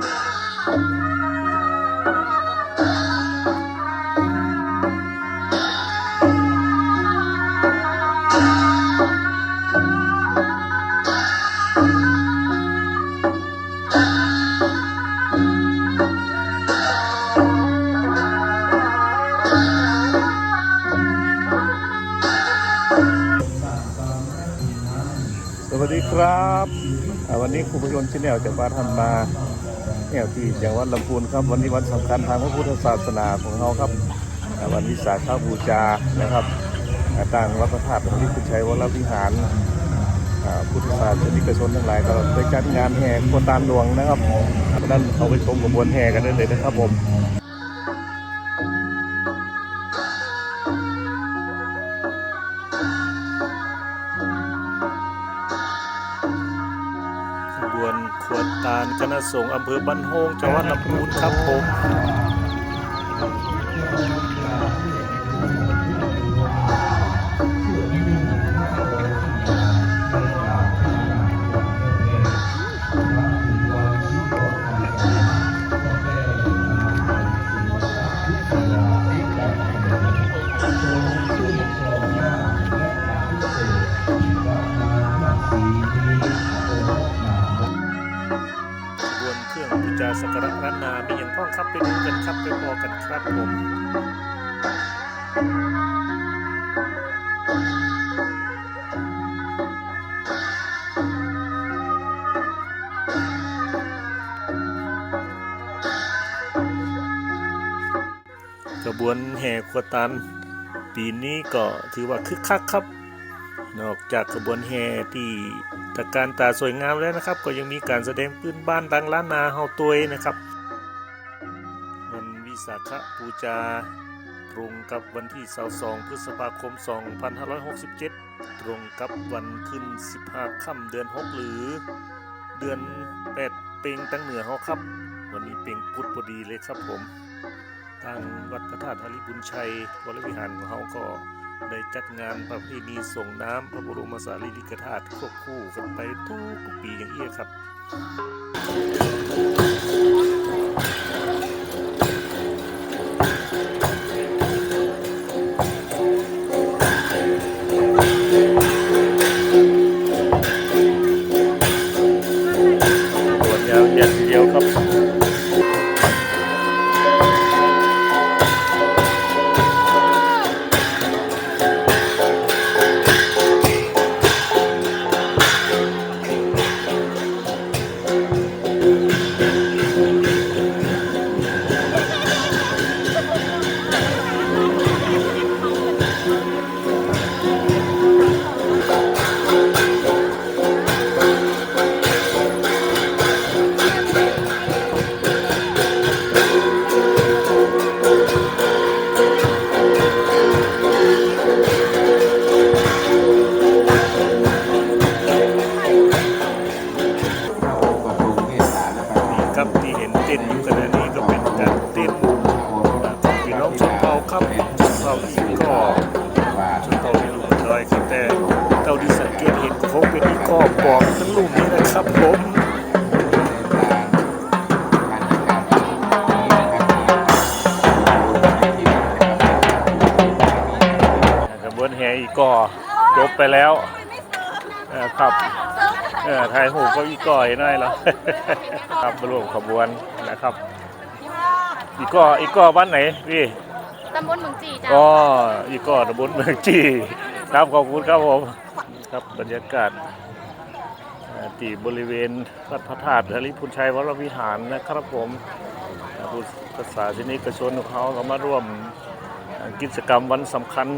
สวัสดีครับ วันนี้ครูประยนต์ชินแนลจากบ้านทันมา แนวที่จังหวัดลำพูนครับ วันนี้วันสำคัญทางพระพุทธศาสนาของเราครับ วันวิสาขบูชานะครับต่างวัดพระธาตุพระนิพพุชัยวรวิหารพุทธศาสนิกชนทั้งหลายก็ได้จัดงานแห่โคตามหลวงนะครับอ่าดังนั้นเขาไปชมกระบวนแห่กันได้เลยนะครับผม ขวดตาลคณะสงฆ์อำเภอบ้านโฮงจังหวัดลำพูนครับผม ครับไปดูกันครับไปพอกันครับผมขบวนแห่ขวตัน ปีนี้ก็ถือว่าคึกคักครับ นอกจากขบวนแห่ที่ตะการตาสวยงามแล้วนะครับ ก็ยังมีการแสดงพื้นบ้านดังล้านนาเฮาตัวนะครับ สาขบูชาตรงกับวันที่22พฤษภาคม 2567 ตรงกับวันขึ้น 15 ค่ำเดือน 6 หรือ เดือน 8 เป่งตั้งเหนือเฮาครับ วันนี้เป่งพุทธพอดีเลยครับผม ทางวัดพระธาตุหริบุญชัยวรวิหารของเขาก็ได้จัดงานประเพณีส่งน้ำพระบรมสารีริกธาตุควบคู่กันไปทุกปีอย่างเอี้ยครับตั กก็ชนเผ่าอยู่น้อยครับแต่เท่าที่สังเกตเห็นก็คงเป็นอีกก็ปอมทั้งลุ่มนี้นะครับผมขบวนแห่อีกก็จบไปแล้วครับเออถ่ายหูก็อีกก่อยหน่อยแล้วครับรวมขบวนนะครับ อีกก็อีกก็บ้านไหนพี่ำบลเมืองจีจ้ะก็อีกก็ตำบลเมืองจีครับขอบคุณครับผมครับบรรยากาศเอ่อที่บริเวณวัดพระธาตุหริพุนชัยวรวิหารนะครับผมเอ่อพุทธศาสนิกชนของเขาก็มาร่วมกิจกรรมวันสำคัญ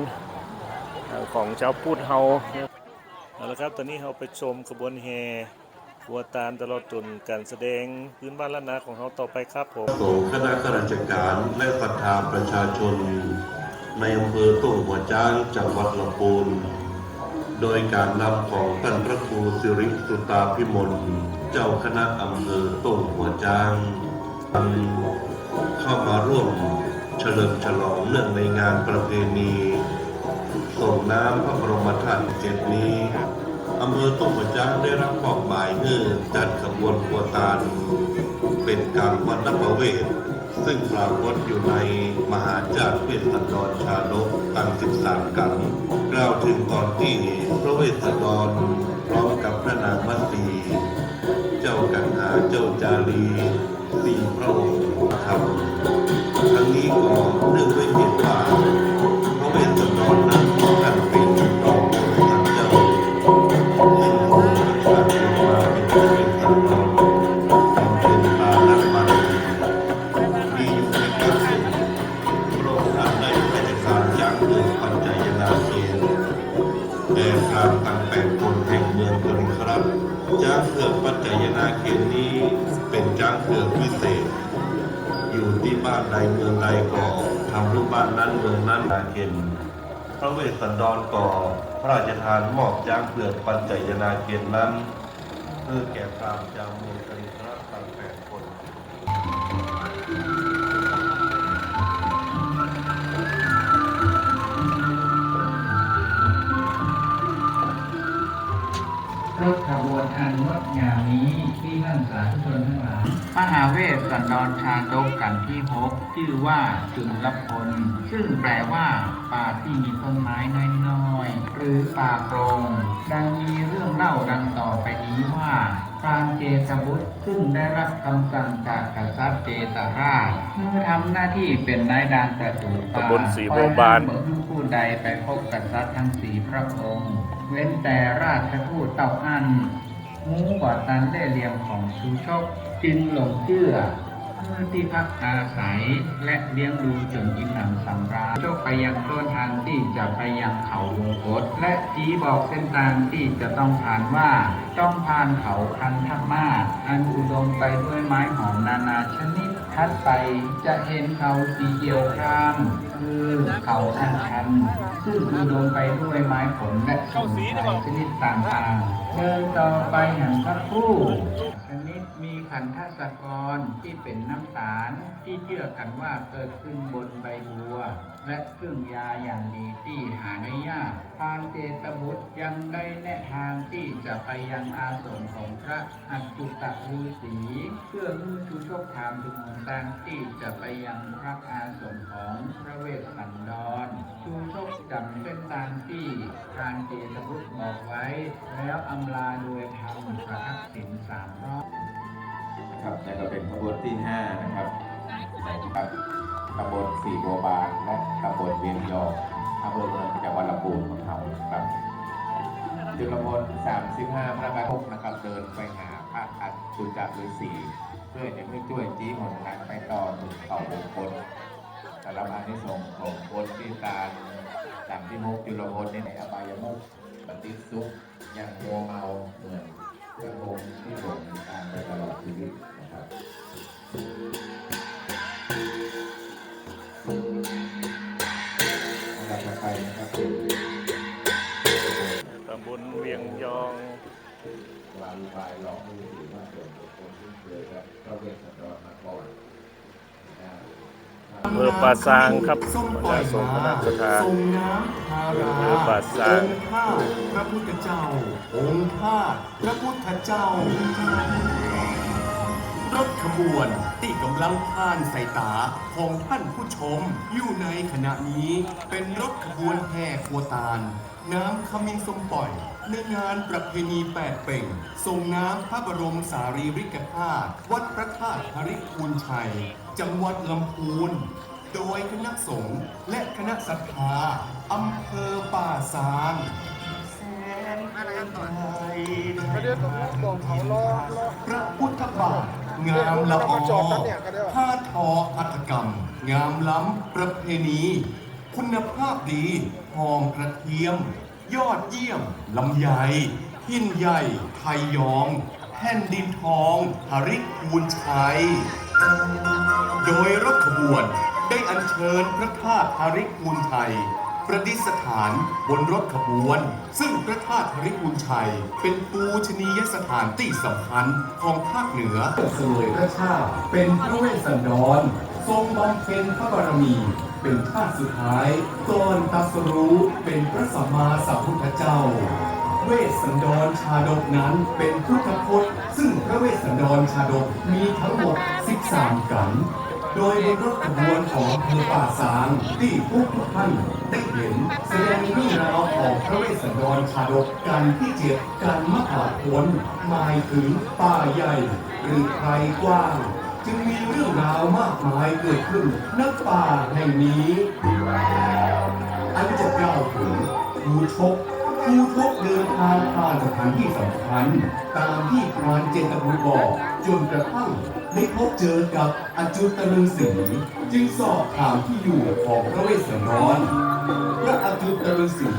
เอ่อของชาวพุทธเฮาเอาละครับตอนนี้เราไปชมขบวนแห่ ขัวตาลตลอดจนการแสดงพื้นบ้านล้านนาของเขาต่อไปครับผมสงคณะข้าราชการและศรัทธาประชาชน ในอำเภอตุ้งหัวจ้างจังหวัดลำพูนโดยการนำของท่านพระครูสิริสุตาพิมลเจ้าคณะอำเภอตุ้งหัวจ้างเข้ามาร่วมเฉลิมฉลองเนื่องในงานประเพณีส่งน้ำพระบรมธาตุเจ็ดนี้ อำเภอตุกจังได้รับมอบหมายเงื่อจัดขบวนขวตาลเป็นการวัดนประเวทซึ่งปรากฏอยู่ในมหาจารเวสสันดรชาดกตั้ง13 กันกล่าวถึงตอนที่พระเวสสันดรพร้อมกับพระนางมัตสีเจ้ากันหาเจ้าจารีสี่พระองค์ทำทั้งนี้ก็เนื่องด้วยเหตุว่า ระเวสสันดรก่อ พระราชทานมอบจ้างเปลือกปัญจยนาเขตนั้น เพื่อแก่พรามจากเมืองกริรัตน์แปดคน อันงดงามนี้ที่ท่านสาธุชนทั้งหลายมหาเวสสันดรชาดกกันที่หกชื่อว่าจุลพล ซึ่งแปลว่า ป่าที่มีต้นไม้น้อยๆหรือป่าโปรงดังมีเรื่องเล่าดังต่อไปนี้ว่าพรามเจตบุตรซึ่งได้รับคำสั่งจากกษัตริย์เจตราชเมื่อทำหน้าที่เป็นนายดานประตูป่าตำบลศรีบัวบานคอยนำเบิกผู้ใดไปพบกษัตริย์ทั้งสี่พระองค์ เว้นแต่ราชทูตเต่าอัน มูกว่าตันได้เลียงของชูชกจึงหลงเชื่อเมื่อที่พักอาศัยและเลี้ยงดูจนอิ่มหนำสำราญโชคไปยังต้นทางที่จะไปยังเขาวงกฏและชี้บอกเส้นทางที่จะต้องผ่านว่า ต้องผ่านเขาคันธมาศอันอุดมไปด้วยไม้หอมนานาชนิดทัดไปจะเห็นเขาสีเขียวคราม คือเขาอันชันซึ่งอุดมไปด้วยไม้ผลและสมุนไพรชนิดต่างๆเดินต่อไปหังสักครู่ ชนิดมีขันธสกรที่เป็นน้ำตาลที่เชื่อกันว่าเกิดขึ้นบนใบบัว และเครื่องยาอย่างดีที่หาได้ยากทานเจตบุตรยังได้แนะทางที่จะไปยังอาสมของพระอัจจุตฤาษีเพื่อมือชูชกถามถึงหนทางที่จะไปยังพระอาสมของพระเวสสันดรชูชกจำเส้นทางที่ทานเจตบุตรบอกไว้ แล้วอำลาโดยทำประทักษิณสามรอบ ครับนี่ก็เป็นขบวนที่5นะครับนะครับขบวนสี่บัวบานและขบวนเวียนยองอำเภอเมืองจังหวัดลำพูนของเราครับจุลพล35 พระบาทกนะครับเดินไปหาพระอัจจุจักฤาษีเพื่อจะให้ช่วยจี้หนทางไปต่อถึงเขามงคลสารบอานิสงส์ของคนที่ตาสามที่มุกจุลพลในอบายมุกปฏิสุขอย่างโมเมาเหมือนกระทงที่หลงตามไปตลอดชีวิต นะครับอันดับต่อไปนะครับเป็นตำบลเวียงยองวาลูบายหลอกมือถือว่าส่วนบุคคลที่เคยครับพระเวสสันดรมาก่อนนะครับอำเภอป่าซางครับบรรดาสงฆ์คณะสถานทรงน้ำทาราอำเภอป่าซาง องค์ข้าพระพุทธเจ้า องค์ข้าพระพุทธเจ้า รถขบวนที่กำลังผ่านสายตาของท่านผู้ชม อยู่ในขณะนี้เป็นรถขบวนแห่ครัวตาล น้ำขมิ้นสมปล่อย ในงานประเพณีแปดเป่งส่งน้ำพระบรมสารีริกธาตุวัดพระธาตุหริพูนชัย จังหวัดลำพูนโดยคณะสงฆ์และคณะศรัทธาอำเภอป่าซางแสนไกลพระพุทธบาท งามละออผ้าทอหัตกรรม งามล้ำประเพณี คุณภาพดีหอมกระเทียม ยอดเยี่ยมลำไยหินใหญ่ ไทยยองแผ่นดินทองหริคูนชัย โดยรถขบวนได้อัญเชิญพระธาตุหริคูนชัย ประดิษฐานบนรถขบวน ซึ่งพระธาตุหริคูนชัย เป็นปูชนียสถานที่สำคัญของภาคเหนือเสวยพระชาติเป็นพระเวสสันดร ทรงบำเพ็ญพระบารมีเป็นชาติสุดท้ายก่อนตัสรู้เป็นพระสัมมาสัมพุทธเจ้า เวสสันดรชาดกนั้นเป็นพุทธพจน์ ซึ่งพระเวสสันดรชาดกมีทั้งหมด 13 กัน โดยบนรถขบวนของอำเภอป่าซางที่พวกทุกท่านได้เห็นแสดงเรื่องราวของพระเวสสันดรชาดกกันที่เจ็ดกันมหาพลหมายถึงป่าใหญ่ หรือไพรกว้าง จึงมีเรื่องราวมากมายเกิดขึ้นณป่าแห่งนี้ อันจะกล่าวถึงภูชกภูชกเดินทางผ่านสถานที่สำคัญ ตามที่พรานเจตบุตรบอกจนกระทั่ง ได้พบเจอกับอจุตฤษีจึงสอบถามที่อยู่ของพระเวสสันดรพระอจุตฤษี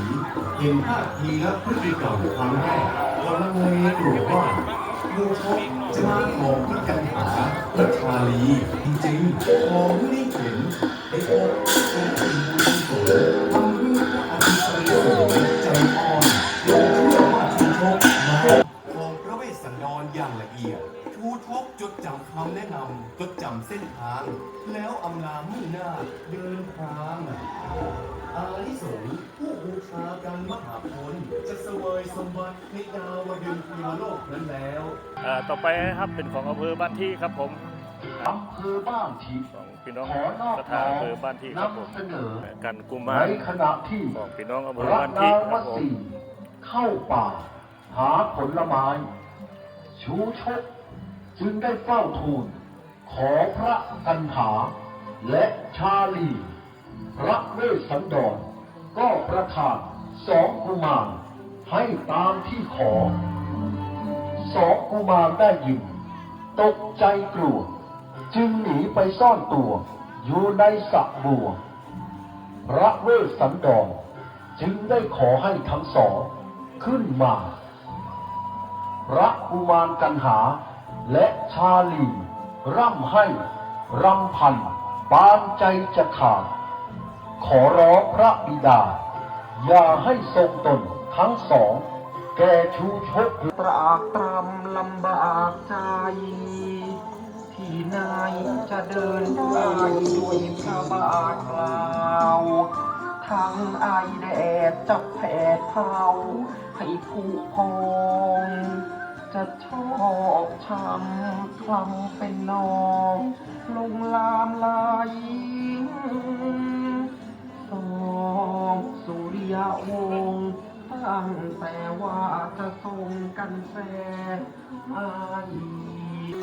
เห็นท่าทีและพฤติกรรมครั้งแรกก็ละเมกลัวว่าภูชกจะมาของพระกันหาพระชาลีจริงๆพอไม่ได้เห็นได้พบเป็นสิ่งบุญกุศลทำให้พระอจุตฤษีใจอ่อนโดยเชื่อว่าภูชกมาของพระเวสสันดรอย่างละเอียดชูชกจดจำ คำแนะนำจดจำเส้นทาง แล้วอำลามุ่งหน้าเดินทางอาลิสงส์ผู้บูชากันมหาพลจะเสวยสมบัติในดาวดึงพิมโลกนั้นแล้วอ่าต่อไปนะครับเป็นของอำเภอบ้านที่ครับผมอำเภอบ้านทีของพี่น้องขอนอบประธานอำเภอบ้านที่ครับผมนำเสนอกันกุในมารขณะที่ของพี่น้องอำพเภอระบ้านที่นางควรับผมสีเข้าป่าหาผลไม้ชูชก จึงได้เฝ้าทูล ขอพระกันหา และชาลี พระเวสสันดร ก็ประทานสองกุมารให้ตามที่ขอ สองกุมารได้ยิน ตกใจกลัว จึงหนีไปซ่อนตัว อยู่ในสระบัว พระเวสสันดร จึงได้ขอให้ทั้งสองขึ้นมา พระกุมารกันหา และชาลี ร่ำให้ รำพัน ปานใจจะขาด ขอร้องพระบิดา อย่าให้ทรงตนทั้งสอง แก่ชูชกตรากตรำลำบากใจ ที่นายจะเดินได้ด้วยพระบาทเปล่าทั้งไอแดดจะแผดเผาให้ผู้พอง จะชอกช้ำคลำเป็นนองลงลามไหลสองสุริยวงศ์ตั้งแต่ว่าจะส่งกันแฟนมาอีก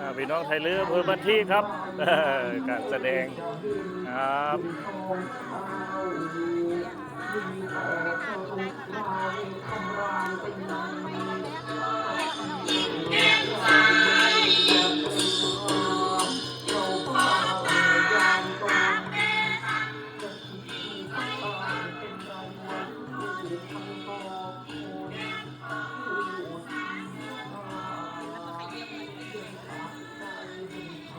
อ่าพี่น้องไทยเรืออำเภอบ้านที่ครับเอ่อการแสดงครับป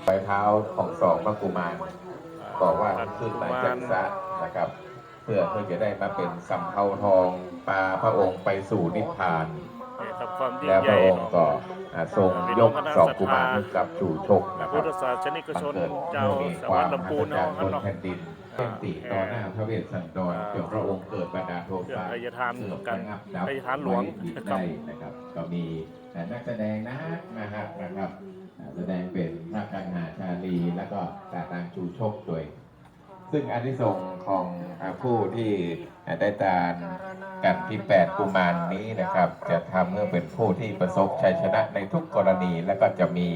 ลายเท้าของสองพระกุมารบอกว่าขึ้นมาจากสระนะครับ เพื่อเพื่อจะได้มาเป็นสำเภาทองปลาพระองค์ไปสู่นิพพานนี่ครับความยิ่งแล้วใหพญ่ระองค์เนาะก็อ่าทรงยกสองกุมารให้กับชูชกนะคพุรัทบธศาสนิกชนบังเกิดเจ้าเมื่อมีสควรวารมค์ลำพูนอัศจรเนาะรย์บครับเนาะนแผ่นดินเป็นติต่อหน้าพระเวสสันดรจนพระองค์เกิดบันดาลโทเพื่อสะอภัยทานเกิดกันระงับดับอภัยทานหลวงไอีกนะครับได้นะครับ ก็มีนักแสดงนะนะฮะนะครับอ่า แสดงเป็นพระกังหาชาลีแล้วก็ตาตางชูชกด้วย ซึ่งอานิสงส์ของผู้ที่ได้ตานกันที่แปดกุมารนี้นะครับ จะทำเมื่อเป็นผู้ที่ประสบชัยชนะในทุกกรณี และก็จะมี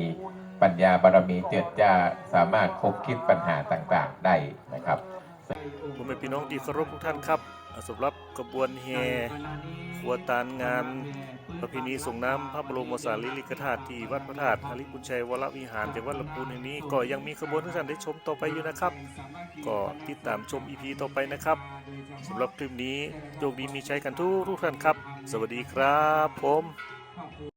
ปัญญาบารมีเจิดจ้าสามารถคบคิดปัญหาต่างๆได้นะครับผมเป็นพี่น้องที่เคารพทุกท่านครับ สำหรับกระบวนแห่ขวตานงานประเพณีส่งน้ำพระบรมสารีริกธาตุที่วัดพระธาตุอริปุญชัยวรวิหารจังหวัดลำพูนแห่งนี้ก็ยังมีขบวนที่ท่านได้ชมต่อไปอยู่นะครับ ก็ติดตามชมอีพีต่อไปนะครับสำหรับคลิปนี้โชคดีมีใช้กันทุกทุกท่านครับ สวัสดีครับผม